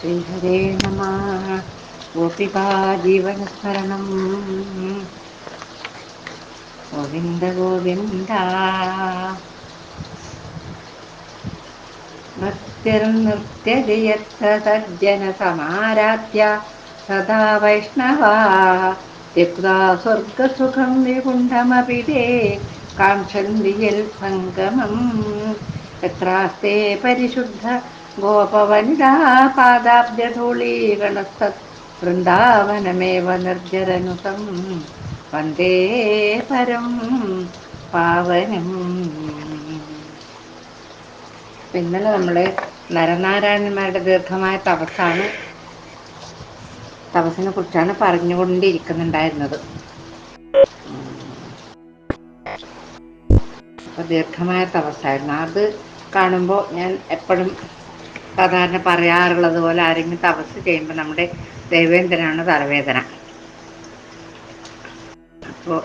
श्रीहरे नमः गोपिका जीवनस्मरणं गोविन्द गोविन्द नृत्यर्नृत्यजयत्स सज्जनसमाराध्य सदा वैष्णवा त्यक्त्वा स्वर्गसुखं निकुण्ठमपि ते काङ्क्षन्ति यल्सङ्गमम् यत्रास्ते परिशुद्ध गोपवनिता पादाब्जधूलीगणस्तत् वृन्दावनमेव निर्जरनुतं वन्दे परं പാവനം ഇന്നലെ നമ്മൾ നരനാരായണന്മാരുടെ ദീർഘമായ തപസ്സാണ് തപസ്സിനെ കുറിച്ചാണ് പറഞ്ഞുകൊണ്ടിരിക്കുന്നുണ്ടായിരുന്നത് അപ്പൊ ദീർഘമായ തപസ്സായിരുന്നു അത് കാണുമ്പോൾ ഞാൻ എപ്പോഴും സാധാരണ പറയാറുള്ളത് പോലെ ആരെങ്കിലും തപസ് ചെയ്യുമ്പോൾ നമ്മുടെ ദേവേന്ദ്രനാണ് തലവേദന. അപ്പോൾ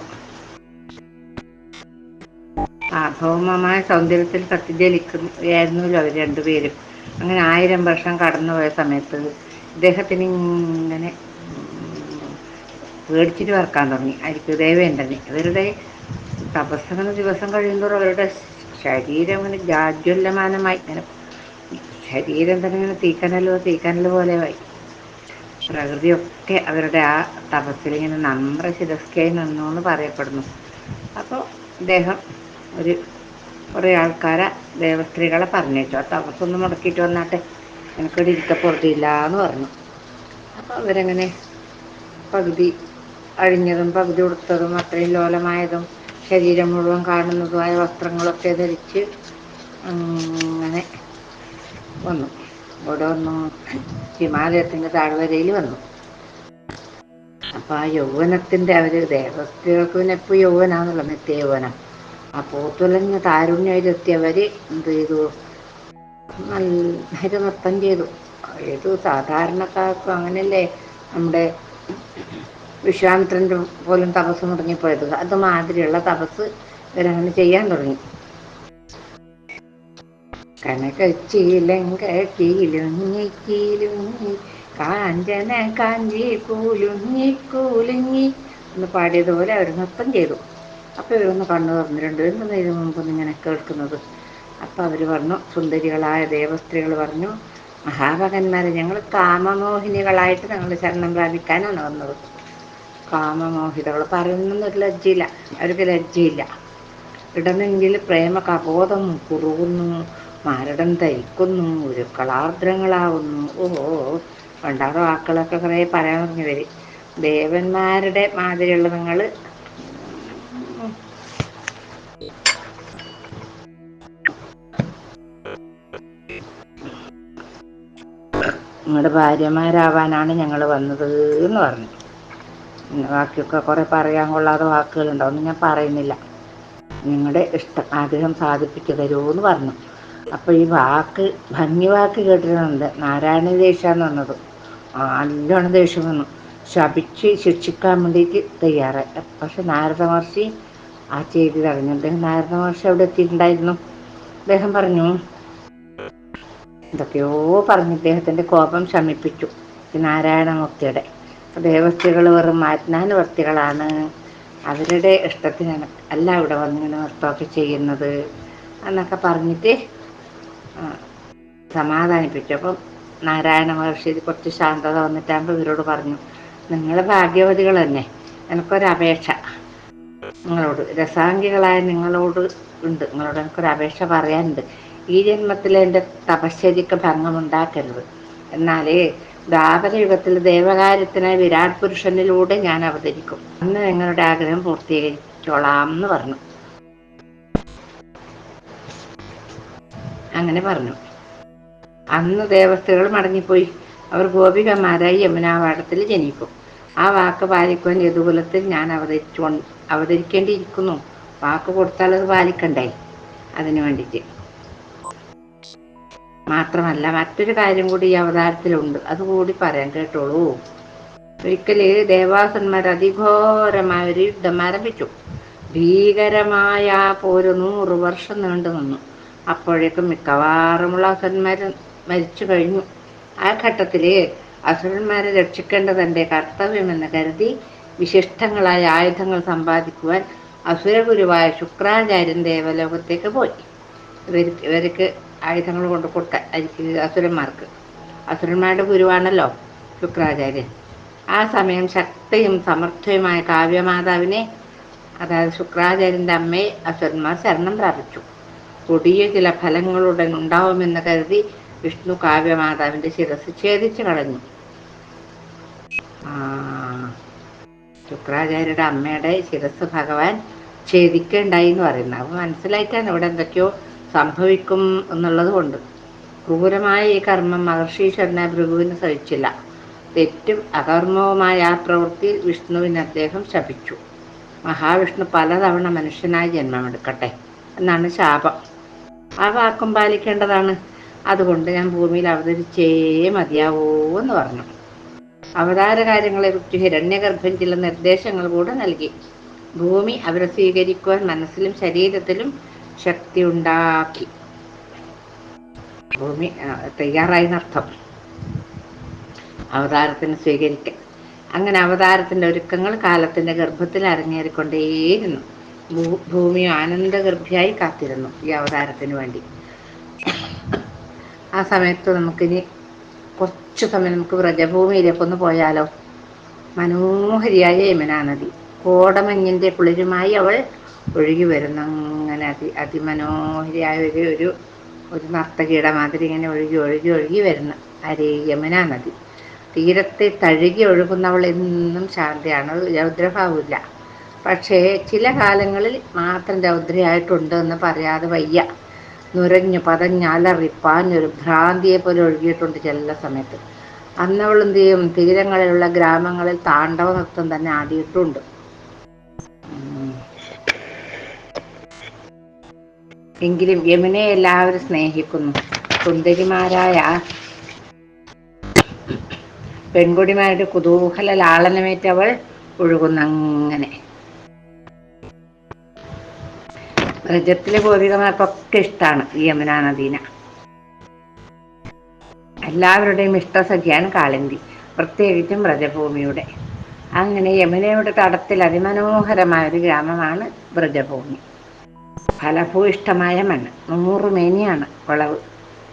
ആ ഭൗമമായ സൗന്ദര്യത്തിൽ കത്തിജലിക്കുകയായിരുന്നല്ലോ അവർ രണ്ടുപേരും. അങ്ങനെ ആയിരം വർഷം കടന്നുപോയ സമയത്ത് ഇദ്ദേഹത്തിന് ഇങ്ങനെ പേടിച്ചിട്ട് വറക്കാൻ തുടങ്ങി. ആയിരിക്കും ദേവേന്ദ്രനെ. അവരുടെ തപസ്സങ്ങനെ ദിവസം കഴിയുമ്പോൾ അവരുടെ ശരീരം ഇങ്ങനെ ജാജ്വല്യമാനമായി. ഇങ്ങനെ ശരീരം തന്നെ ഇങ്ങനെ തീക്കനലോ തീക്കനൽ പോലെയായി പ്രകൃതിയൊക്കെ അവരുടെ ആ തപസ്സിൽ ഇങ്ങനെ നമ്ര ശിരസ്കയായി നിന്നു എന്ന് പറയപ്പെടുന്നു. അപ്പോൾ അദ്ദേഹം ഒരു കുറേ ആൾക്കാരെ ദേവസ്ത്രീകളെ പറഞ്ഞേച്ചു ആ തപസ്സൊന്ന് മുടക്കിയിട്ട് വന്നാട്ടെ. എനിക്കൊരു ഇരിക്കപ്പുറത്തില്ല എന്ന് പറഞ്ഞു. അപ്പോൾ അവരങ്ങനെ പകുതി അഴിഞ്ഞതും പകുതി ഉടുത്തതും അത്രയും ലോലമായതും ശരീരം മുഴുവൻ കാണുന്നതുമായ വസ്ത്രങ്ങളൊക്കെ ധരിച്ച് അങ്ങനെ വന്നു. വന്നു. ഹിമാലയത്തിന്റെ താഴ്വരയിൽ വന്നു. അപ്പം ആ യൗവനത്തിന്റെ അവർ ദേവസ്ഥകൾക്ക് പിന്നെ എപ്പോൾ യൗവനാണല്ലോ നിത്യ യൗവനം ആ പോത്തുലഞ്ഞ താരുണ്യത്തിലെത്തിയവർ എന്ത് ചെയ്തു? നല്ല നൃത്തം ചെയ്തു. ഏത് സാധാരണക്കാർക്കും അങ്ങനെയല്ലേ നമ്മുടെ വിശ്വാമിത്രന്റെ പോലും തപസ് മുടങ്ങിപ്പോയത്. അതുമാതിരിയുള്ള തപസ് ഇവരങ്ങനെ ചെയ്യാൻ തുടങ്ങി. കനകച്ചീലങ്കീലുങ്ങി കീലുങ്ങി കാഞ്ചന കാഞ്ചി കൂലുങ്ങി കൂലുങ്ങി. എന്ന് പാടിയതുപോലെ അവർ നൃത്തം ചെയ്തു. അപ്പോൾ ഇവരൊന്ന് കണ്ണു തുറന്നു രണ്ടുപേരും ഇതിനു മുമ്പ് ഇങ്ങനെ കേൾക്കുന്നത്. അപ്പോൾ അവർ പറഞ്ഞു സുന്ദരികളായ ദേവസ്ത്രീകൾ പറഞ്ഞു മഹാഭകന്മാരെ ഞങ്ങൾ കാമമോഹിനികളായിട്ട് ഞങ്ങൾ ശരണം പ്രാപിക്കാനാണ് വന്നത്. കാമമോഹിതകൾ പറയുന്നൊരു ലജ്ജയില്ല. അവർക്ക് ലജ്ജയില്ല. ഇടനെങ്കിൽ പ്രേമ കബോധം കുറുകുന്നു. മരടം തയ്ക്കുന്നു ഉരുക്കളാർദ്രങ്ങളാവുന്നു. ഓ പണ്ടാറ വാക്കുകളൊക്കെ കുറേ പറയാൻ തുടങ്ങിയവർ ദേവന്മാരുടെ മാതിരിയുള്ള നിങ്ങൾ നിങ്ങളുടെ ഭാര്യമാരാവാനാണ് ഞങ്ങൾ വന്നത് എന്ന് പറഞ്ഞു. പിന്നെ ബാക്കിയൊക്കെ കുറേ പറയാൻ കൊള്ളാതെ വാക്കുകളുണ്ടാവും ഞാൻ പറയുന്നില്ല. നിങ്ങളുടെ ഇഷ്ടം ആഗ്രഹം സാധിപ്പിച്ചു തരുമോ എന്ന് പറഞ്ഞു. അപ്പോൾ ഈ വാക്ക് ഭംഗി വാക്ക് കേട്ടിട്ടുണ്ട്. നാരായണ ദേഷ്യാന്ന് പറഞ്ഞത്. നല്ലോണം ദേഷ്യം വന്നു. ശപിച്ച് ശിക്ഷിക്കാൻ വേണ്ടിയിട്ട് തയ്യാറായി. പക്ഷെ നാരദ മഹർഷി ആ ചെയ്തി തടഞ്ഞു. അദ്ദേഹം നാരദ മഹർഷി അവിടെ എത്തിയിട്ടുണ്ടായിരുന്നു. അദ്ദേഹം പറഞ്ഞു എന്തൊക്കെയോ പറഞ്ഞു. ഇദ്ദേഹത്തിന്റെ കോപം ശമിപ്പിച്ചു. നാരായണമൂർത്തിയുടെ ദേവസ്ഥികൾ വെറും മാജ്ഞാനുവർത്തികളാണ് അവരുടെ ഇഷ്ടത്തിനാണ്. അല്ല ഇവിടെ വന്നിങ്ങനെ നൃത്തമൊക്കെ ചെയ്യുന്നത്. എന്നൊക്കെ പറഞ്ഞിട്ട് സമാധാനിപ്പിച്ചു അപ്പം നാരായണ മഹർഷി കുറച്ച് ശാന്തത വന്നിട്ടാകുമ്പോൾ ഇവരോട് പറഞ്ഞു നിങ്ങൾ ഭാഗ്യവതികൾ തന്നെ എനിക്കൊരപേക്ഷ നിങ്ങളോട് രസാംഗികളായ നിങ്ങളോട് ഉണ്ട്. നിങ്ങളോട് എനിക്കൊരു അപേക്ഷ പറയാനുണ്ട്. ഈ ജന്മത്തിൽ എന്റെ തപശ്ചര്യക്ക് ഭംഗമുണ്ടാക്കരുത്. എന്നാലേ ദ്വാപരയുഗത്തിൽ ദേവകാര്യത്തിനായി വിരാട് പുരുഷനിലൂടെ ഞാൻ അവതരിക്കും. അന്ന് നിങ്ങളുടെ ആഗ്രഹം പൂർത്തീകരിച്ചോളാം എന്ന് പറഞ്ഞു. അങ്ങനെ പറഞ്ഞു. അന്ന് ദേവസ്ഥകൾ മടങ്ങിപ്പോയി. അവർ ഗോപികമാരായി യമുനാവാടത്തിൽ ജനിക്കും. ആ വാക്ക് പാലിക്കുവാൻ യദുകുലത്തിൽ ഞാൻ അവതരിച്ചു അവതരിക്കേണ്ടിയിരിക്കുന്നു. വാക്ക് കൊടുത്താൽ അത് പാലിക്കണ്ടേ? അതിനു വേണ്ടിയിട്ട്. മാത്രമല്ല മറ്റൊരു കാര്യം കൂടി ഈ അവതാരത്തിലുണ്ട്. അതുകൂടി പറയാൻ കേട്ടോളൂ. ഒരിക്കൽ ദേവാസന്മാർ അതിഘോരമായ ഒരു യുദ്ധം ആരംഭിച്ചു. ഭീകരമായ പോര് നൂറ് വർഷം നീണ്ടു നിന്നു അപ്പോഴേക്കും മിക്കവാറുമുള്ള അസുരന്മാർ മരിച്ചു കഴിഞ്ഞു. ആ ഘട്ടത്തിൽ അസുരന്മാരെ രക്ഷിക്കേണ്ടത് എന്റെ കർത്തവ്യമെന്ന് കരുതി വിശിഷ്ടങ്ങളായ ആയുധങ്ങൾ സമ്പാദിക്കുവാൻ അസുരഗുരുവായ ശുക്രാചാര്യൻ ദേവലോകത്തേക്ക് പോയി. ഇവർ ഇവർക്ക് ആയുധങ്ങൾ കൊണ്ട് കൊടുക്കാൻ അസുരന്മാർക്ക്. അസുരന്മാരുടെ ഗുരുവാണല്ലോ ശുക്രാചാര്യൻ. ആ സമയം ശക്തിയും സമർത്ഥയുമായ കാവ്യമാതാവിനെ അതായത് ശുക്രാചാര്യന്റെ അമ്മയെ അസുരന്മാർ ശരണം പ്രാപിച്ചു. കൊടിയ ചില ഫലങ്ങളുടൻ ഉണ്ടാവുമെന്ന് കരുതി വിഷ്ണു കാവ്യമാതാവിന്റെ ശിരസ് ഛേദിച്ചു കളഞ്ഞു. ശുക്രാചാര്യയുടെ അമ്മയുടെ ശിരസ് ഭഗവാൻ ഛേദിക്കേണ്ടായി എന്ന് പറയുന്നത് അപ്പോൾ മനസ്സിലായിട്ടാണ് ഇവിടെ എന്തൊക്കെയോ സംഭവിക്കും എന്നുള്ളത് കൊണ്ട്. ക്രൂരമായ ഈ കർമ്മം മഹർഷീശ്വരനെ ഭൃഗുവിന് സഹിച്ചില്ല. തെറ്റും അകർമ്മവുമായ ആ പ്രവൃത്തി വിഷ്ണുവിന് അദ്ദേഹം ശപിച്ചു. മഹാവിഷ്ണു പലതവണ മനുഷ്യനായി ജന്മമെടുക്കട്ടെ എന്നാണ് ശാപം. ആ വാക്കും പാലിക്കേണ്ടതാണ്. അതുകൊണ്ട് ഞാൻ ഭൂമിയിൽ അവതരിച്ചേ മതിയാവൂ എന്ന് പറഞ്ഞു. അവതാര കാര്യങ്ങളെക്കുറിച്ച് ഹിരണ്യഗർഭൻ ചില നിർദ്ദേശങ്ങൾ കൂടെ നൽകി. ഭൂമി അവരെ സ്വീകരിക്കുവാൻ മനസ്സിലും ശരീരത്തിലും ശക്തി ഉണ്ടാക്കി. ഭൂമി തയ്യാറായി നർത്ഥം അവതാരത്തിന് സ്വീകരിക്കാൻ. അങ്ങനെ അവതാരത്തിന്റെ ഒരുക്കങ്ങൾ കാലത്തിന്റെ ഗർഭത്തിൽ അരങ്ങേറിക്കൊണ്ടേയിരുന്നു. ഭൂമി ആനന്ദഗർഭിയായി കാത്തിരുന്നു ഈ അവതാരത്തിന് വേണ്ടി. ആ സമയത്ത് നമുക്കിനി കുറച്ചു സമയം നമുക്ക് വ്രജഭൂമിയിലേക്ക് ഒന്ന് പോയാലോ? മനോഹരിയായ യമുനാ നദി. കോടമഞ്ഞിന്റെ കുളിരുമായി അവൾ ഒഴുകി വരുന്ന. അങ്ങനെ അതി അതിമനോഹരിയായ ഒരു ഒരു ഒരു നർത്തകിയുടെ മാതിരി ഇങ്ങനെ ഒഴുകി ഒഴുകി ഒഴുകി വരുന്ന. അരേ യമുനാ നദി. തീരത്തെ തഴുകി ഒഴുകുന്നവൾ എന്നും ശാന്തയാണ്. രൗദ്രഭാവമില്ല. പക്ഷേ ചില കാലങ്ങളിൽ മാത്രം രൗദ്രയായിട്ടുണ്ട് എന്ന് പറയാതെ വയ്യ. നുരഞ്ഞു പതഞ്ഞലറി പാഞ്ഞൊരു ഭ്രാന്തിയെ പോലെ ഒഴുകിയിട്ടുണ്ട് ചില സമയത്ത്. അന്നവൾ ചെയ്യും തീരങ്ങളിലുള്ള ഗ്രാമങ്ങളിൽ താണ്ഡവ നൃത്തം തന്നെ ആടിയിട്ടുണ്ട്. എങ്കിലും യമുനെ എല്ലാവരും സ്നേഹിക്കുന്നു. സുന്ദരിമാരായ പെൺകുടിമാരുടെ കുതൂഹല ലാളനമേറ്റവൾ ഒഴുകുന്നങ്ങനെ. വ്രജത്തിലെ ഗോപികമാർക്കൊക്കെ ഇഷ്ടമാണ് ഈ യമുനാ നദീന. എല്ലാവരുടെയും ഇഷ്ടസഖിയാണ് കാളിന്തി പ്രത്യേകിച്ചും വ്രജഭൂമിയുടെ. അങ്ങനെ യമുനയുടെ തടത്തിൽ അതിമനോഹരമായ ഒരു ഗ്രാമമാണ് വ്രജഭൂമി. ഫലഭൂയിഷ്ടമായ മണ്ണ് നൂറ് മേനിയാണ് വിളവ്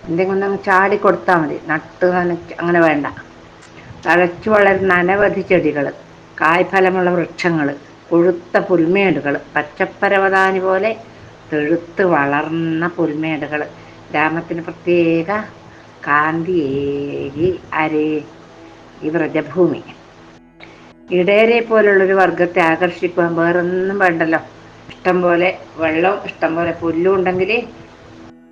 എന്തെങ്കിലും ഒന്ന് ചാടിക്കൊടുത്താൽ മതി നട്ട് നനച്ച് അങ്ങനെ വേണ്ട. തഴച്ചു വളരുന്ന അനവധി ചെടികൾ കായ്ഫലമുള്ള വൃക്ഷങ്ങൾ കൊഴുത്ത പുൽമേടുകൾ പച്ചപ്പരവതാനി പോലെ തെഴുത്ത് വളർന്ന പുൽമേടുകൾ ഗ്രാമത്തിന് പ്രത്യേക കാന്തിയേകി അരേ ഈ വ്രജഭൂമി. ഇടയരെ പോലുള്ളൊരു വർഗത്തെ ആകർഷിക്കുവാൻ വേറൊന്നും വേണ്ടല്ലോ. ഇഷ്ടം പോലെ വെള്ളവും ഇഷ്ടം പോലെ പുല്ലും ഉണ്ടെങ്കിൽ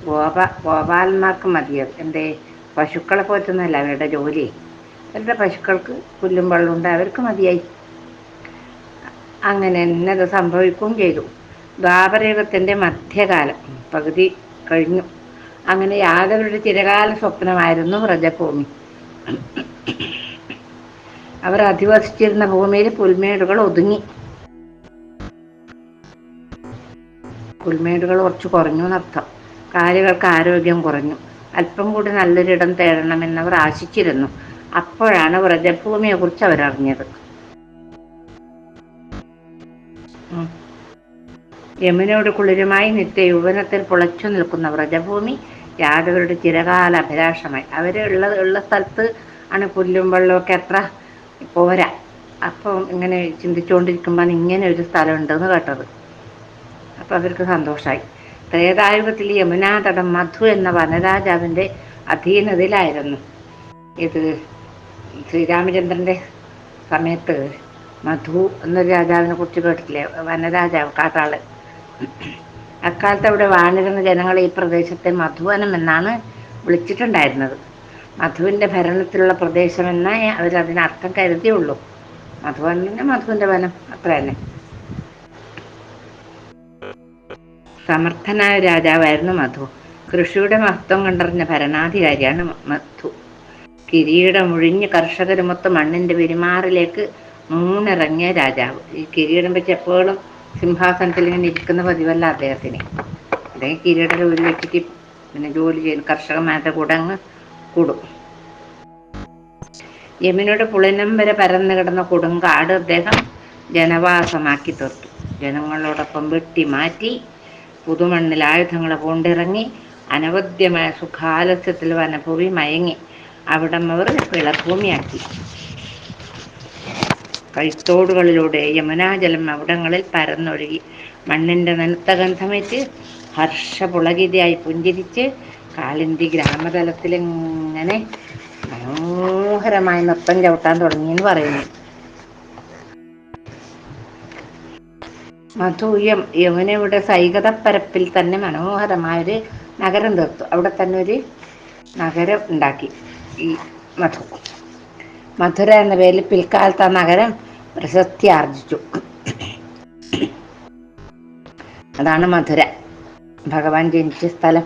ഗോപ ഗോപാലന്മാർക്ക് മതിയത് എന്തേ? പശുക്കളെ പോറ്റുന്നല്ല അവരുടെ ജോലി. അവരുടെ പശുക്കൾക്ക് പുല്ലും വെള്ളവും ഉണ്ട് അവർക്ക് മതിയായി. അങ്ങനെ തന്നെ അത് സംഭവിക്കുകയും ചെയ്തു. ദ്വാപരയുഗത്തിന്റെ മധ്യകാലം. പകുതി കഴിഞ്ഞു. അങ്ങനെ യാദവരുടെ ചിരകാല സ്വപ്നമായിരുന്നു വ്രജഭൂമി. അവർ അധിവസിച്ചിരുന്ന ഭൂമിയിൽ പുൽമേടുകൾ ഒതുങ്ങി. പുൽമേടുകൾ കുറച്ച് കുറഞ്ഞു എന്നർത്ഥം. കാലുകൾക്ക് ആരോഗ്യം കുറഞ്ഞു. അല്പം കൂടി നല്ലൊരിടം തേടണമെന്നവർ ആശിച്ചിരുന്നു. അപ്പോഴാണ് വ്രജഭൂമിയെക്കുറിച്ച് അവരറിഞ്ഞത്. യമുനയുടെ കുളിരുമായി നിത്യ യൗവനത്തിൽ പുളച്ചു നിൽക്കുന്ന വ്രജഭൂമി യാദവരുടെ ചിരകാല അഭിലാഷമായി അവർ ഉള്ള ഉള്ള സ്ഥലത്ത് ആണ് പുല്ലും വെള്ളമൊക്കെ എത്ര പോരാ. അപ്പം ഇങ്ങനെ ചിന്തിച്ചുകൊണ്ടിരിക്കുമ്പോൾ ഇങ്ങനെ ഒരു സ്ഥലം ഉണ്ടെന്ന് കേട്ടത്. അപ്പം അവർക്ക് സന്തോഷമായി ത്രേതായുഗത്തിൽ യമുനാതടം മധു എന്ന വനരാജാവിന്റെ അധീനതയിലായിരുന്നു. ഇത് ശ്രീരാമചന്ദ്രന്റെ സമയത്ത് മധു എന്നൊരു രാജാവിനെ കുറിച്ച് കേട്ടിട്ടില്ലേ? വനരാജാവ് കാട്ടാൾ അക്കാലത്ത് അവിടെ വാണിരുന്ന ജനങ്ങൾ ഈ പ്രദേശത്തെ മധുവനം എന്നാണ് വിളിച്ചിട്ടുണ്ടായിരുന്നത്. മധുവിന്റെ ഭരണത്തിലുള്ള പ്രദേശമെന്നേ അവരതിന് അർത്ഥം കരുതിയുള്ളൂ. മധുവനം മധുവിന്റെ വനം അത്ര തന്നെ. സമർത്ഥനായ രാജാവായിരുന്നു മധു. കൃഷിയുടെ മഹത്വം കണ്ടറിഞ്ഞ ഭരണാധികാരിയാണ് മധു. കിരീടം ഒഴിഞ്ഞ് കർഷകരുമൊത്ത് മണ്ണിന്റെ പെരുമാറിലേക്ക് മൂന്നിറങ്ങിയ രാജാവ്. ഈ കിരീടം വെച്ച് എപ്പോഴും സിംഹാസനത്തിൽ ഇങ്ങനെ ഇരിക്കുന്ന പതിവല്ല അദ്ദേഹത്തിന്. അദ്ദേഹം കിരീടം ഒരു വെച്ചിട്ട് പിന്നെ ജോലി ചെയ്യുന്ന കർഷകന്മാരുടെ കൂടെ അങ്ങ് കൂടും. യമുനയുടെ പുളിനം വരെ പരന്നു കിടന്ന കൊടുങ്കാട് അദ്ദേഹം ജനവാസമാക്കി തീർത്തു. ജനങ്ങളോടൊപ്പം വെട്ടി മാറ്റി പുതുമണ്ണിൽ ആയുധങ്ങളെ കൊണ്ടിറങ്ങി അനവധ്യമായ സുഖാലസ്യത്തിൽ വനഭൂമി മയങ്ങി. അവിടം അവർ വിളഭൂമിയാക്കി കൈത്തോടുകളിലൂടെ യമുനാജലം അവിടങ്ങളിൽ പരന്നൊഴുകി. മണ്ണിന്റെ നനുത്ത ഗന്ധമേറ്റ് ഹർഷപുളകിതയായി പുഞ്ചിരിച്ച് കാളിന്തി ഗ്രാമതലത്തിലിങ്ങനെ മനോഹരമായി നൃത്തം ചവിട്ടാൻ തുടങ്ങിയെന്ന് പറയുന്നു. മധുയം യമുനയുടെ സൈകതപ്പരപ്പിൽ തന്നെ മനോഹരമായ ഒരു നഗരം തീർത്തു. അവിടെ തന്നെ ഒരു നഗരം ഉണ്ടാക്കി. ഈ മധു മധുര എന്ന പേരിൽ പിൽക്കാലത്ത് ആ നഗരം പ്രശസ്തി ആർജിച്ചു അതാണ് മധുര. ഭഗവാൻ ജനിച്ച സ്ഥലം.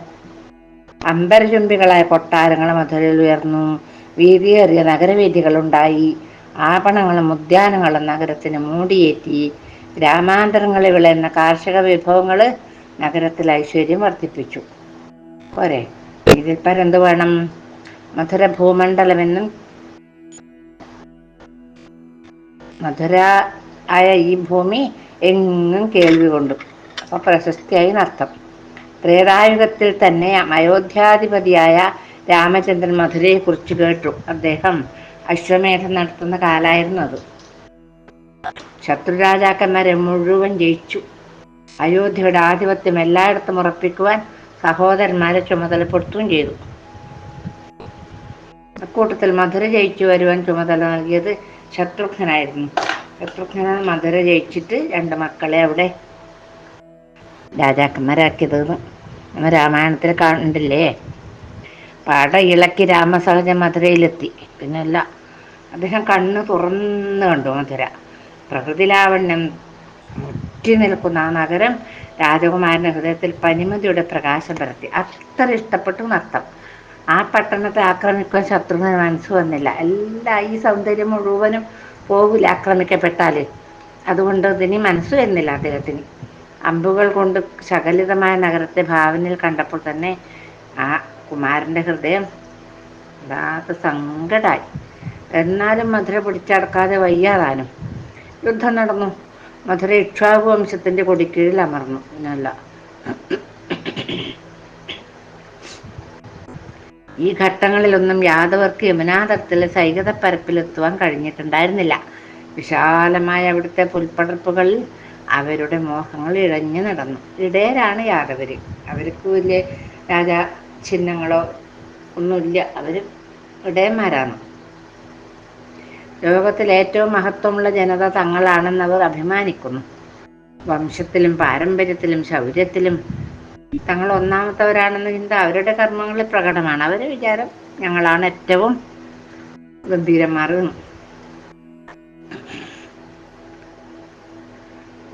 അമ്പരചുംബികളായ കൊട്ടാരങ്ങൾ മധുരയിൽ ഉയർന്നു. വീതിയേറിയ നഗരവേദികളുണ്ടായി. ആപണങ്ങളും ഉദ്യാനങ്ങളും നഗരത്തിന് മൂടിയേറ്റി. ഗ്രാമാന്തരങ്ങളിൽ വിളയുന്ന കാർഷിക വിഭവങ്ങൾ നഗരത്തിൽ ഐശ്വര്യം വർദ്ധിപ്പിച്ചു. പോരെ. ഇതിൽ പരെന്ത് വേണം? മധുര ഭൂമണ്ഡലമെന്നും മധുര ആയ ഈ ഭൂമി എങ്ങും കേൾവി കൊണ്ടു അപ്പൊ പ്രശസ്തിയായി നർത്തം. ത്രേതായുഗത്തിൽ തന്നെ അയോധ്യാധിപതിയായ രാമചന്ദ്രൻ മധുരയെ കുറിച്ച് കേട്ടു. അദ്ദേഹം അശ്വമേധം നടത്തുന്ന കാലായിരുന്നു അത്. ശത്രുരാജാക്കന്മാരെ മുഴുവൻ ജയിച്ചു. അയോധ്യയുടെ ആധിപത്യം എല്ലായിടത്തും ഉറപ്പിക്കുവാൻ സഹോദരന്മാരെ ചുമതലപ്പെടുത്തുകയും ചെയ്തു. അക്കൂട്ടത്തിൽ മധുര ജയിച്ചു വരുവാൻ ചുമതല നൽകിയത് ശത്രുഘ്നായിരുന്നു ശത്രുഘ്ന മധുര ജയിച്ചിട്ട് രണ്ട് മക്കളെ അവിടെ രാജാക്കന്മാരാക്കിയത് നമ്മൾ രാമായണത്തിൽ കണ്ടില്ലേ? പാട ഇളക്കി രാമസഹജ മധുരയിലെത്തി. പിന്നല്ല അദ്ദേഹം കണ്ണ് തുറന്ന് കണ്ടു മധുര. പ്രകൃതി ലാവണ്യം മുറ്റി നിൽക്കുന്ന ആ നഗരം രാജകുമാരന്റെ ഹൃദയത്തിൽ പനിമതിയുടെ പ്രകാശം പരത്തി. അത്ര ഇഷ്ടപ്പെട്ടു നർത്തം. ആ പട്ടണത്തെ ആക്രമിക്കാൻ ശത്രുവിന് മനസ്സ് വന്നില്ല. എല്ലാ ഈ സൗന്ദര്യം മുഴുവനും പോകില്ല ആക്രമിക്കപ്പെട്ടാൽ അതുകൊണ്ട് ഇതിന് മനസ്സ് വരുന്നില്ല അദ്ദേഹത്തിന്. അമ്പുകൾ കൊണ്ട് ശകലിതമായ നഗരത്തെ ഭാവനയിൽ കണ്ടപ്പോൾ തന്നെ ആ കുമാരന്റെ ഹൃദയം വല്ലാത്ത സങ്കടമായി എന്നാലും മധുര പിടിച്ചടക്കാതെ വയ്യാതാനും. യുദ്ധം നടന്നു. മധുര ഇക്ഷാകു വംശത്തിന്റെ കൊടിക്കീഴിൽ അമർന്നു. പിന്നല്ല ഈ ഘട്ടങ്ങളിലൊന്നും യാദവർക്ക് യമുനാതടത്തിലെ സൈകത പരപ്പിലെത്തുവാൻ കഴിഞ്ഞിട്ടുണ്ടായിരുന്നില്ല. വിശാലമായ അവിടുത്തെ പുൽപ്പടർപ്പുകളിൽ അവരുടെ മോഹങ്ങൾ ഇഴഞ്ഞു നടന്നു. ഇടയരാണ് യാദവർ അവർക്ക് വലിയ രാജ ചിഹ്നങ്ങളോ ഒന്നുമില്ല. അവർ ഇടയന്മാരാണ്. ലോകത്തിൽ ഏറ്റവും മഹത്വമുള്ള ജനത തങ്ങളാണെന്നവർ അഭിമാനിക്കുന്നു. വംശത്തിലും പാരമ്പര്യത്തിലും ശൗര്യത്തിലും തങ്ങൾ ഒന്നാമത്തവരാണെന്ന ചിന്ത അവരുടെ കർമ്മങ്ങളിൽ പ്രകടമാണ്. അവരെ വിചാരം ഞങ്ങളാണ് ഏറ്റവും ഗംഭീരന്മാർ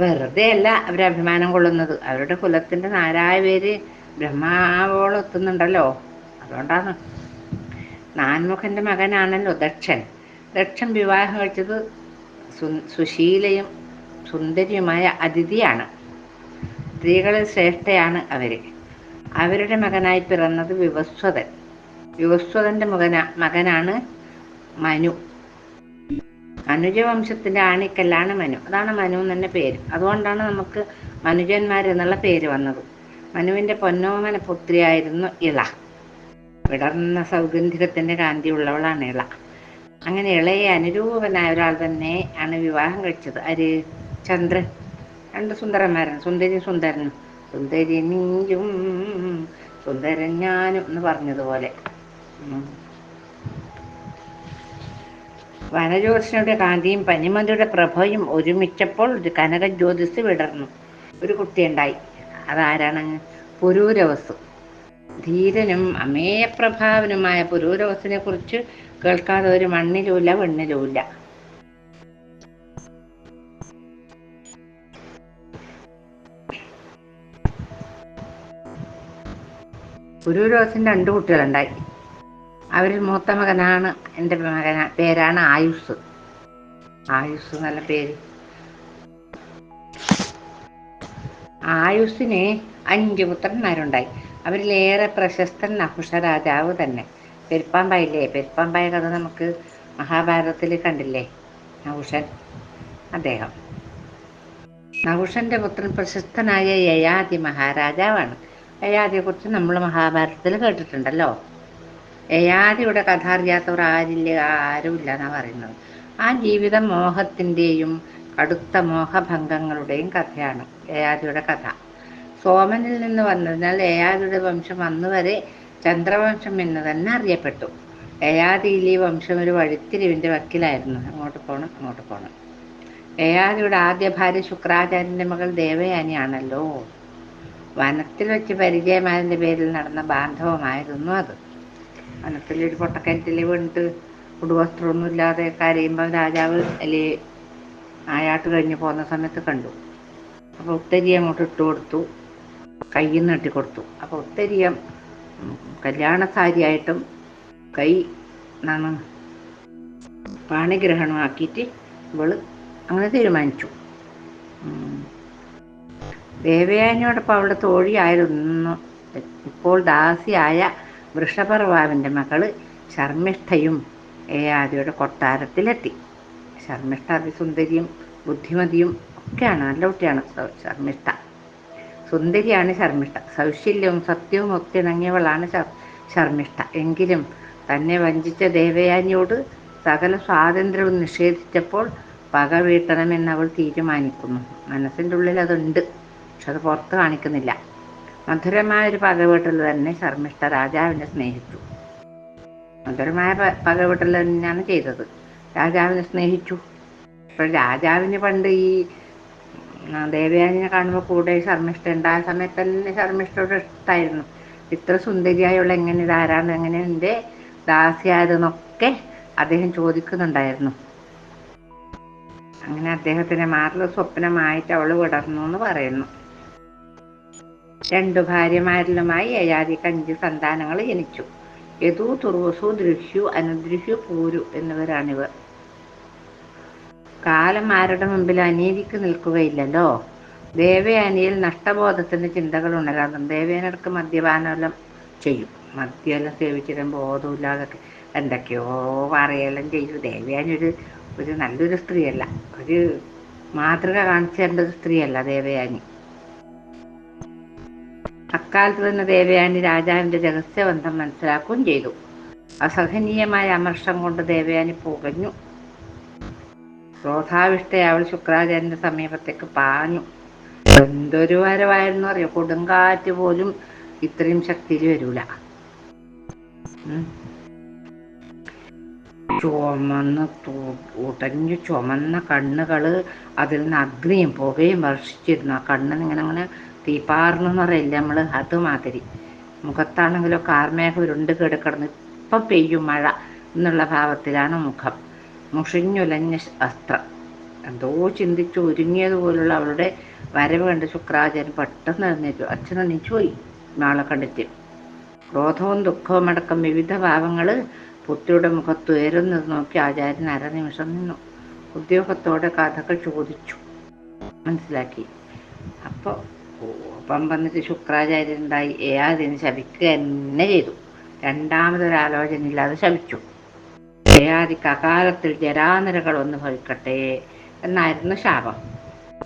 വെറുതെ അല്ല അവർ അഭിമാനം കൊള്ളുന്നത്. അവരുടെ കുലത്തിന്റെ നാരായ പേര് ബ്രഹ്മാവോളം എത്തുന്നുണ്ടല്ലോ. അതുകൊണ്ടാണ്. നാൻമുഖന്റെ മകനാണല്ലോ ദക്ഷൻ. ദക്ഷൻ വിവാഹം കഴിച്ചത് സുശീലയും സുന്ദരിയുമായ അതിഥിയാണ്. സ്ത്രീകളിൽ ശ്രേഷ്ഠയാണ് അവർ. അവരുടെ മകനായി പിറന്നത് വിവസ്വതൻ. വിവസ്വതന്റെ മകന മകനാണ് മനു. അനുജ വംശത്തിന്റെ ആണിക്കല്ലാണ് മനു. അതാണ് മനു എന്നെ പേര്. അതുകൊണ്ടാണ് നമുക്ക് മനുജന്മാർ എന്നുള്ള പേര് വന്നത്. മനുവിന്റെ പൊന്നോമന പുത്രിയായിരുന്നു ഇള. വിടർന്ന സൗഗന്ധികത്തിന്റെ കാന്തിയുള്ളവളാണ് ഇള. അങ്ങനെ ഇളയെ അനുരൂപനായ ഒരാൾ തന്നെ ആണ് വിവാഹം കഴിച്ചത്. ആര്? ചന്ദ്രൻ. രണ്ട് സുന്ദരന്മാരാണ്. സുന്ദരി സുന്ദരനും. സുന്ദരി നീയും സുന്ദരൻ ഞാനും എന്ന് പറഞ്ഞതുപോലെ. വനജ്യോതിഷയുടെ കാന്തിയും പനിമതിയുടെ പ്രഭയും ഒരുമിച്ചപ്പോൾ ഒരു കനക ജ്യോതിസ് വിടർന്നു. ഒരു കുട്ടിയുണ്ടായി. അതാരാണ്? പുരൂരവസ് ധീരനും അമേയപ്രഭാവനുമായ പുരൂരവസിനെ കുറിച്ച് കേൾക്കാതെ ഒരു മണ്ണിലുമില്ല വെണ്ണിലുമില്ല. പുരൂരവസിന് രണ്ട് കുട്ടികളുണ്ടായി. അവരിൽ മൂത്ത മകനാണ് എന്റെ മകന പേരാണ് ആയുഷ് ആയുഷ് നല്ല പേര്. ആയുഷിന് അഞ്ച് പുത്രന്മാരുണ്ടായി. അവരിലേറെ പ്രശസ്തൻ നഹുഷ രാജാവ് തന്നെ. പെരുപ്പാമ്പായില്ലേ? പെരുപ്പാമ്പായ കഥ നമുക്ക് മഹാഭാരതത്തിൽ കണ്ടില്ലേ? നഹുഷൻ അദ്ദേഹം. നഹുഷന്റെ പുത്രൻ പ്രശസ്തനായ യയാതി മഹാരാജാവാണ്. യയാതിയെക്കുറിച്ച് നമ്മൾ മഹാഭാരതത്തിൽ കേട്ടിട്ടുണ്ടല്ലോ. യയാതിയുടെ കഥ അറിയാത്തവർ ആരില്ല ആരുമില്ല എന്നാണ് പറയുന്നത്. ആ ജീവിത മോഹത്തിന്റെയും കടുത്ത മോഹഭംഗങ്ങളുടെയും കഥയാണ് യയാതിയുടെ കഥ. സോമനിൽ നിന്ന് വന്നതിനാൽ യയാതിയുടെ വംശം അന്നുവരെ ചന്ദ്രവംശം എന്ന് തന്നെ അറിയപ്പെട്ടു. യയാതിയിലെ വംശം ഒരു വഴിത്തിരിവിന്റെ വക്കിലായിരുന്നു. അങ്ങോട്ട് പോകണം അങ്ങോട്ട് പോകണം യയാതിയുടെ ആദ്യ ഭാര്യ ശുക്രാചാര്യന്റെ മകൾ ദേവയാനിയാണല്ലോ. വനത്തിൽ വെച്ച് പരിചയമായതിന്റെ പേരിൽ നടന്ന ബാന്ധവമായിരുന്നു അത്. വനത്തിലൊരു പൊട്ടക്കരത്തിൽ വീണിട്ട് കുടുവസ്ത്രമൊന്നും ഇല്ലാതെ കരയുമ്പോൾ രാജാവ് അല്ലെ ആയാട്ട് കഴിഞ്ഞ് പോകുന്ന സമയത്ത് കണ്ടു. അപ്പോൾ ഉത്തരി അങ്ങോട്ട് ഇട്ട് കൊടുത്തു. കയ്യിൽ നിന്ന് കൊടുത്തു. അപ്പോൾ ഉത്തരിയം കല്യാണ സാരിയായിട്ടും കൈ നാണ് പാണിഗ്രഹണമാക്കിയിട്ട് ഇവൾ അങ്ങനെ തീരുമാനിച്ചു. ദേവയാനിയോടൊപ്പം അവളുടെ തോഴിയായിരുന്നു. ഇപ്പോൾ ദാസിയായ വൃഷഭർവാവിന്റെ മകൾ ശർമ്മിഷ്ഠയും ഏയാദിയുടെ കൊട്ടാരത്തിലെത്തി. ശർമ്മിഷ്ഠ അതിസുന്ദരിയും ബുദ്ധിമതിയും ഒക്കെയാണ് നല്ല കുട്ടിയാണ് ശർമ്മിഷ്ഠ. സുന്ദരിയാണ് ശർമ്മിഷ്ഠ. സൗശല്യവും സത്യവും ഒക്കെ ഒത്തിണങ്ങിയവളാണ് ശർമ്മിഷ്ഠ. എങ്കിലും തന്നെ വഞ്ചിച്ച ദേവയാനിയോട് സകല സ്വാതന്ത്ര്യവും നിഷേധിച്ചപ്പോൾ പക വീട്ടണമെന്ന് അവൾ തീരുമാനിക്കുന്നു. മനസ്സിന്റെ ഉള്ളിൽ അതുണ്ട്. പക്ഷെ അത് പുറത്ത് കാണിക്കുന്നില്ല. മധുരമായ ഒരു പകവീട്ടിൽ തന്നെ ശർമ്മിഷ്ഠ രാജാവിനെ സ്നേഹിച്ചു. മധുരമായ പകവീട്ടിൽ തന്നെയാണ് ചെയ്തത്. രാജാവിനെ സ്നേഹിച്ചു. ഇപ്പോൾ രാജാവിന് പണ്ട് ഈ ദേവയാനിനെ കാണുമ്പോൾ കൂടെ ശർമ്മിഷ്ഠ ഉണ്ടായ സമയത്ത് തന്നെ ശർമ്മിഷ്ഠയോട് ഇഷ്ടമായിരുന്നു ഇത്ര സുന്ദരിയായുള്ള എങ്ങനെ ഇതാരാണ് എങ്ങനെ എന്റെ ദാസിയായതെന്നൊക്കെ അദ്ദേഹം ചോദിക്കുന്നുണ്ടായിരുന്നു. അങ്ങനെ അദ്ദേഹത്തിന് മാറിൽ സ്വപ്നമായിട്ട് അവൾ വിടർന്നു എന്ന് പറയുന്നു. രണ്ടു ഭാര്യമാരിലുമായി യയാതിക്ക് അഞ്ച് സന്താനങ്ങൾ ജനിച്ചു. യദു തുർവസു ദൃഹ്യു അനുദൃഹ്യു പൂരു എന്നിവരാണിവർ. കാലം ആരുടെ മുമ്പിൽ അനീതിക്ക് നിൽക്കുകയില്ലല്ലോ. ദേവയാനിയിൽ നഷ്ടബോധത്തിന്റെ ചിന്തകൾ ഉണരാകും ദേവേനടക്ക് മദ്യപാനമെല്ലാം ചെയ്യും. മദ്യമെല്ലാം സേവിച്ചിട്ട് ബോധമില്ലാതൊക്കെ എന്തൊക്കെയോ പറയെല്ലാം ചെയ്തു ദേവയാനി ഒരു ഒരു നല്ലൊരു സ്ത്രീയല്ല. ഒരു മാതൃക കാണിച്ചേണ്ട ഒരു സ്ത്രീയല്ല ദേവയാനി. അക്കാലത്ത് തന്നെ ദേവയാനി രാജാവിന്റെ രഹസ്യബന്ധം മനസ്സിലാക്കുകയും ചെയ്തു. അസഹനീയമായ അമർഷം കൊണ്ട് ദേവയാനി പുകഞ്ഞു. ക്രോധാവിഷ്ടയെ അവൾ ശുക്രാചാര്യന്റെ സമീപത്തേക്ക് പാഞ്ഞു. എന്തൊരു വരവായിരുന്നു അറിയോ? കൊടുങ്കാറ്റ് പോലും ഇത്രയും ശക്തിയിൽ വരൂല. ചുമന്ന് ഉടഞ്ഞു ചുമന്ന കണ്ണുകൾ അതിൽ നിന്ന് അഗ്നിയും പുകയും വർഷിച്ചിരുന്നു. ആ കണ്ണിന് ഇങ്ങനെ അങ്ങനെ തീപ്പാർന്നു പറയില്ല നമ്മൾ അതുമാതിരി. മുഖത്താണെങ്കിലോ കാർമേഘം ഉരുണ്ട് കിടക്കിടന്ന് ഇപ്പം പെയ്യും മഴ എന്നുള്ള ഭാവത്തിലാണ് മുഖം. മുഷിഞ്ഞുലഞ്ഞ അസ്ത്രം. എന്തോ ചിന്തിച്ചു ഒരുങ്ങിയതുപോലുള്ള അവളുടെ വരവ് കണ്ട് ശുക്രാചാര്യൻ പെട്ടെന്ന് എഴുന്നേറ്റു. അച്ഛൻ പോയി നാളെ കണ്ടിട്ട്. ക്രോധവും ദുഃഖവും അടക്കം വിവിധ ഭാവങ്ങൾ പുത്രിയുടെ മുഖത്ത് ഉയരുന്നത് നോക്കി ആചാര്യൻ അരനിമിഷം നിന്നു. ഉദ്യോഗത്തോടെ കഥകൾ ചോദിച്ചു. മനസ്സിലാക്കി. അപ്പോൾ കോപം വന്നിട്ട് ശുക്രാചാര്യൻ ഉണ്ടായി ഏയാതിന് ശപിക്കുക തന്നെ ചെയ്തു. രണ്ടാമതൊരാലോചന ഇല്ലാതെ ശപിച്ചു. ഏയാദിക്ക് അകാലത്തിൽ ജരാനിരകൾ ഒന്ന് ഭവിക്കട്ടെ എന്നായിരുന്നു ശാപം.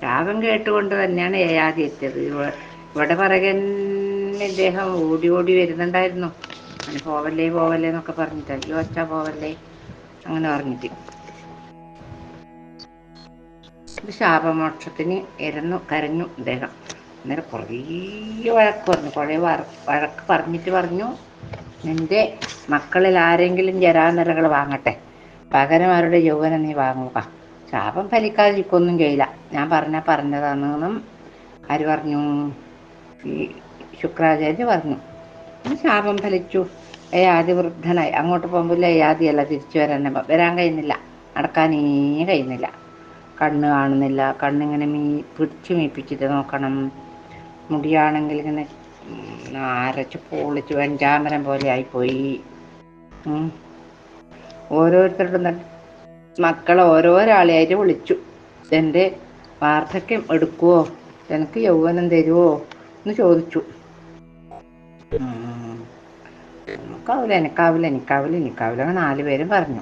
ശാപം കേട്ടുകൊണ്ട് തന്നെയാണ് ഏയാദി എത്തിയത്. ഇവിടെ പറകൻ ഇദ്ദേഹം ഓടി ഓടി വരുന്നുണ്ടായിരുന്നു. അങ്ങനെ പോവല്ലേ പോവല്ലേ എന്നൊക്കെ പറഞ്ഞിട്ട്. അയ്യോ അച്ഛാ പോവല്ലേ അങ്ങനെ പറഞ്ഞിട്ട്. ശാപമോക്ഷത്തിന് ഇരുന്നു കരഞ്ഞു അദ്ദേഹം അന്നേരം കുറേ വഴക്ക് പറഞ്ഞു. കുറേ വഴക്ക് പറഞ്ഞിട്ട് പറഞ്ഞു. നിന്റെ മക്കളിൽ ആരെങ്കിലും ജരാനരകൾ വാങ്ങട്ടെ. പകരമാരുടെ യൗവനം നീ വാങ്ങുക. ശാപം ഫലിക്കാതിരിക്കൊന്നും ചെയ്യില്ല. ഞാൻ പറഞ്ഞ പറഞ്ഞതാണെന്നും ആര് പറഞ്ഞു? ഈ ശുക്രാചാര്യ പറഞ്ഞു. ശാപം ഫലിച്ചു. ഏയാതി വൃദ്ധനായി. അങ്ങോട്ട് പോകുമ്പോൾ ഏയാതിയല്ല തിരിച്ചു വരാൻ വരാൻ കഴിയുന്നില്ല. നടക്കാനേ കഴിയുന്നില്ല. കണ്ണ് കാണുന്നില്ല. കണ്ണിങ്ങനെ മീ പിടിച്ച് മീപ്പിച്ചിട്ട് നോക്കണം. മുടിയാണെങ്കിൽ ഇങ്ങനെ അരച്ച് പൊളിച്ച് വെഞ്ചാമരം പോലെ ആയിപ്പോയി. ഓരോരുത്തരുടെ മക്കളെ ഓരോരാളെയായിട്ട് വിളിച്ചു. എന്റെ വാർദ്ധക്യം എടുക്കുവോ? എനിക്ക് യൗവനം തരുവോ? എന്ന് ചോദിച്ചു. എനിക്കാവില്ല എനിക്കാവില്ല എനിക്കാവില്ല എനിക്കാവില്ല നാല് പേരും പറഞ്ഞു.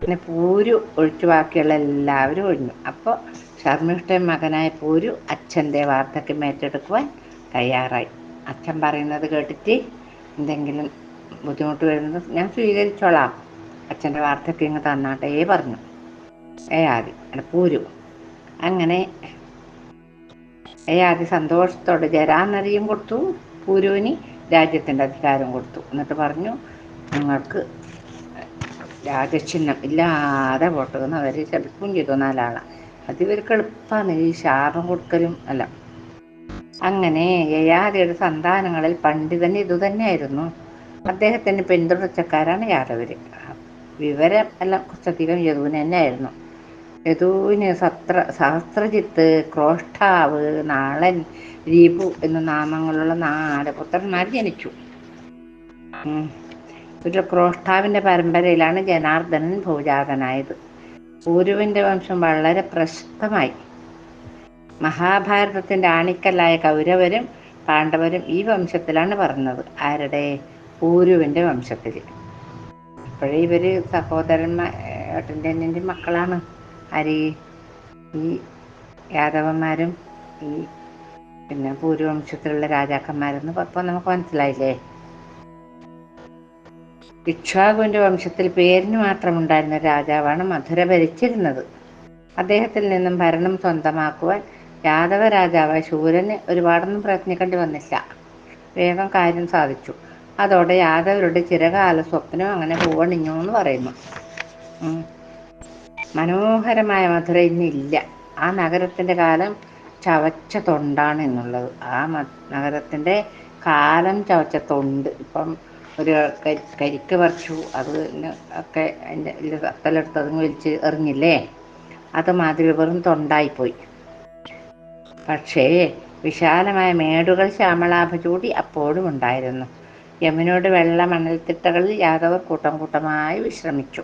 പിന്നെ പൂരു ഒഴിച്ചു ബാക്കിയുള്ള എല്ലാവരും ഒഴിഞ്ഞു. അപ്പോൾ ശർമ്മിഷ്ഠ മകനായ പൂരു അച്ഛന്റെ വാർദ്ധക്യം ഏറ്റെടുക്കുവാൻ തയ്യാറായി. അച്ഛൻ പറയുന്നത് കേട്ടിട്ട് എന്തെങ്കിലും ബുദ്ധിമുട്ട് വരുന്നത് ഞാൻ സ്വീകരിച്ചോളാം. അച്ഛന്റെ വാർദ്ധക്യം ഇങ്ങ് തന്നാട്ടേ പറഞ്ഞു. ഏയാതി അല്ല പൂരു. അങ്ങനെ ഏയാതി സന്തോഷത്തോടെ ജരാന്നറിയും കൊടുത്തു. പൂരുവിന് രാജ്യത്തിന്റെ അധികാരം കൊടുത്തു. എന്നിട്ട് പറഞ്ഞു നിങ്ങൾക്ക് രാജചിഹ്നം ഇല്ലാതെ പൊട്ടുന്ന അവർ ശപിക്കും ചെയ്തു. നാലാളാണ്. അതിവർക്ക് എളുപ്പമാണ്. ഈ ശാപം കൊടുക്കലും അല്ല. അങ്ങനെ യയാതിയുടെ സന്താനങ്ങളിൽ പണ്ഡിതൻ ഇതുതന്നെയായിരുന്നു. അദ്ദേഹത്തിന് പിന്തുടർച്ചക്കാരാണ് യാദവര്. വിവരം എല്ലാം കുറച്ചധികം യദുവിന് തന്നെയായിരുന്നു. യദുവിന് സത്ര സഹസ്രജിത്ത് ക്രോഷ്ടാവ് നാളൻ രീപു എന്ന നാമങ്ങളുള്ള നാല് പുത്രന്മാർ ജനിച്ചു. ഒരു ക്രോഷ്ടാവിന്റെ പരമ്പരയിലാണ് ജനാർദ്ദനൻ ഭൂജാതനായത് പൂരുവിന്റെ വംശം വളരെ പ്രശസ്തമായി. മഹാഭാരതത്തിന്റെ ആണിക്കല്ലായ കൗരവരും പാണ്ഡവരും ഈ വംശത്തിലാണ് പറഞ്ഞത്. ആരുടെ? പൂരുവിന്റെ വംശത്തിൽ അപ്പോഴേ ഇവർ സഹോദരന്മാട്ടന്റെ മക്കളാണ്. ആര്? ഈ യാദവന്മാരും ഈ പിന്നെ പൂരുവംശത്തിലുള്ള രാജാക്കന്മാരെന്ന് ഇപ്പോൾ നമുക്ക് മനസ്സിലായില്ലേ? ഇക്ഷ്വാകുവിന്റെ വംശത്തിൽ പേരിന് മാത്രമുണ്ടായിരുന്ന രാജാവാണ് മധുര ഭരിച്ചിരുന്നത്. അദ്ദേഹത്തിൽ നിന്നും ഭരണം സ്വന്തമാക്കുവാൻ യാദവ രാജാവ് ശൂരന് ഒരുപാടൊന്നും പ്രയത്നിക്കേണ്ടി വന്നില്ല. വേഗം കാര്യം സാധിച്ചു. അതോടെ യാദവരുടെ ചിരകാല സ്വപ്നം അങ്ങനെ പൂവണിഞ്ഞു എന്ന് പറയുന്നു മനോഹരമായ മധുര ഇന്നില്ല. ആ നഗരത്തിന്റെ കാലം ചവച്ച തൊണ്ടാണ് എന്നുള്ളത്. ആ നഗരത്തിന്റെ കാലം ചവച്ച തൊണ്ട്. ഇപ്പം ഒരു കരിക്ക് പറിച്ചു. അത് ഒക്കെ അതിന്റെ കത്തലെടുത്ത് അതും വലിച്ച് എറിഞ്ഞില്ലേ? അത് മാതിരി വെറും തൊണ്ടായിപ്പോയി. പക്ഷേ വിശാലമായ മേടുകൾ ശ്യാമളാഭ ചൂടി അപ്പോഴും ഉണ്ടായിരുന്നു. യമുനോട് വെള്ള മണൽത്തിട്ടകളിൽ യാദവർ കൂട്ടം കൂട്ടമായി വിശ്രമിച്ചു.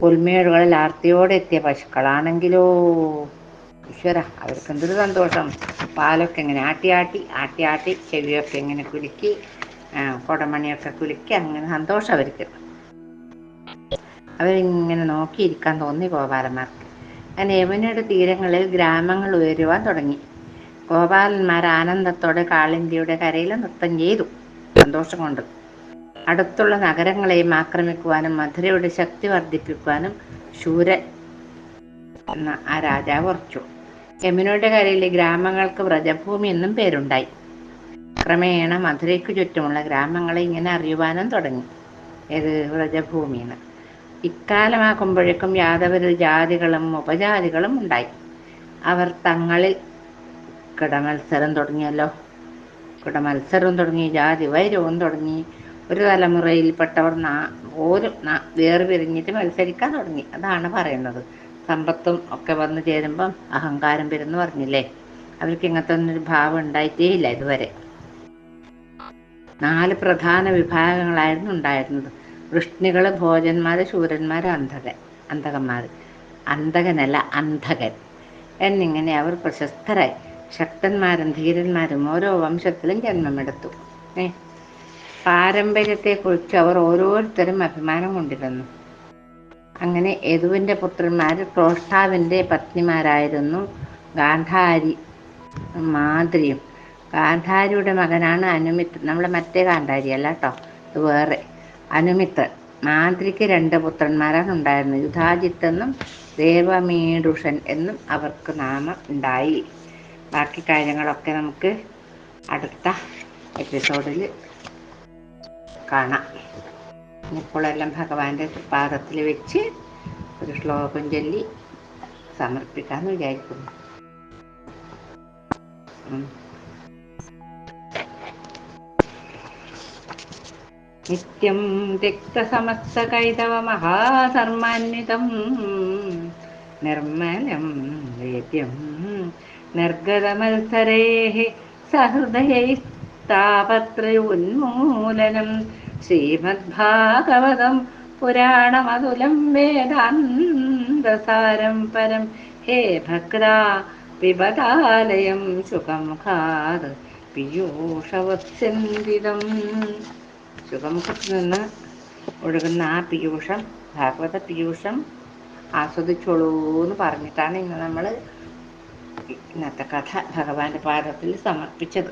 പുൽമേടുകളിൽ ആർത്തിയോടെ എത്തിയ പശുക്കളാണെങ്കിലോ? ഈശ്വര അവർക്ക് എന്തൊരു സന്തോഷം. പാലൊക്കെ ഇങ്ങനെ ആട്ടി ആട്ടി ആട്ടി ആട്ടി ചെവിയൊക്കെ ഇങ്ങനെ കുലുക്കി കുടമണിയൊക്കെ കുലുക്കി അങ്ങനെ സന്തോഷം അവർക്ക്. അവരിങ്ങനെ നോക്കിയിരിക്കാൻ തോന്നി ഗോപാലന്മാർക്ക് അങ്ങനെ യമുനയുടെ തീരങ്ങളിൽ ഗ്രാമങ്ങൾ ഉയരുവാൻ തുടങ്ങി. ഗോപാലന്മാർ ആനന്ദത്തോടെ കാളിന്തിയുടെ കരയിൽ നൃത്തം ചെയ്തു. സന്തോഷം കൊണ്ട്. അടുത്തുള്ള നഗരങ്ങളെയും ആക്രമിക്കുവാനും മധുരയുടെ ശക്തി വർദ്ധിപ്പിക്കുവാനും ശൂരൻ എന്ന ആ രാജാവ് ഉറച്ചു. യമുനയുടെ കരയിലെ ഗ്രാമങ്ങൾക്ക് വ്രജഭൂമി എന്നും പേരുണ്ടായി. ക്രമേണ മധുരയ്ക്ക് ചുറ്റുമുള്ള ഗ്രാമങ്ങളെ ഇങ്ങനെ അറിയുവാനും തുടങ്ങി. ഏത് വ്രജഭൂമിയെന്ന്. ഇക്കാലമാക്കുമ്പോഴേക്കും യാദവരിൽ ജാതികളും ഉപജാതികളും ഉണ്ടായി. അവർ തങ്ങളിൽ കിടമത്സരം തുടങ്ങിയല്ലോ. കിടമത്സരം തുടങ്ങി ജാതി വൈരവും തുടങ്ങി. ഒരു തലമുറയിൽപ്പെട്ടവർ നാ ഓരോ വേർപിരിഞ്ഞിട്ട് മത്സരിക്കാൻ തുടങ്ങി. അതാണ് പറയുന്നത്. സമ്പത്തും ഒക്കെ വന്നു ചേരുമ്പം അഹങ്കാരം വരുന്നു പറഞ്ഞില്ലേ? അവർക്ക് ഇങ്ങനത്തെ ഒന്നൊരു ഭാവം ഉണ്ടായിട്ടേ ഇല്ല ഇതുവരെ. നാല് പ്രധാന വിഭാഗങ്ങളായിരുന്നു ഉണ്ടായിരുന്നത്. വൃഷ്ണികൾ ഭോജന്മാർ ശൂരന്മാർ അന്ധകൻ അന്ധകന്മാർ അന്ധകനല്ല അന്ധകൻ. എന്നിങ്ങനെ അവർ പ്രശസ്തരായി. ശക്തന്മാരും ധീരന്മാരും ഓരോ വംശത്തിലും ജന്മമെടുത്തു. ഏ? പാരമ്പര്യത്തെക്കുറിച്ച് അവർ ഓരോരുത്തരും അഭിമാനം കൊണ്ടിരുന്നു. അങ്ങനെ യദുവിന്റെ പുത്രന്മാർ ക്രോഷ്ടാവിന്റെ പത്നിമാരായിരുന്നു ഗാന്ധാരി മാതൃയും ഗാന്ധാരിയുടെ മകനാണ് അനുമിത്ത് നമ്മളെ മറ്റേ ഗാന്ധാരി അല്ല കേട്ടോ ഇത് വേറെ. അനുമിത്ത് മാന്ത്രിക്ക് രണ്ട് പുത്രന്മാരാണ് ഉണ്ടായിരുന്നത്. യുധാജിത്ത് എന്നും ദേവമീഡുഷൻ എന്നും അവർക്ക് നാമം ഉണ്ടായി. ബാക്കി കാര്യങ്ങളൊക്കെ നമുക്ക് അടുത്ത എപ്പിസോഡിൽ കാണാം. ഇപ്പോഴെല്ലാം ഭഗവാന്റെ പാദത്തിൽ വെച്ച് ഒരു ശ്ലോകം ചൊല്ലി സമർപ്പിക്കാമെന്ന് വിചാരിക്കുന്നു. നിത്യം രക്തസമസ്തകൈതവമഹാധർമാന്വിതം നിർമ്മലം വേദ്യം നിർഗതമത്സരേः സഹൃദയൈസ്താപത്രയോന്മൂലനം ശ്രീമദ്ഭാഗവതം പുരാണമതുലം വേദാന്തസാരം പരം. ഹേ ഭക്ത പിബതാലയം സുഖമുഖാത് പീയൂഷവത്സന്തിതം. സുഖമുഖത്ത് നിന്ന് ഒഴുകുന്ന ആ പീയൂഷം ഭാഗവത പീയൂഷം ആസ്വദിച്ചോളൂന്ന് പറഞ്ഞിട്ടാണ് ഇന്ന് നമ്മൾ ഇന്നത്തെ കഥ ഭഗവാന്റെ പാദത്തിൽ സമർപ്പിച്ചത്.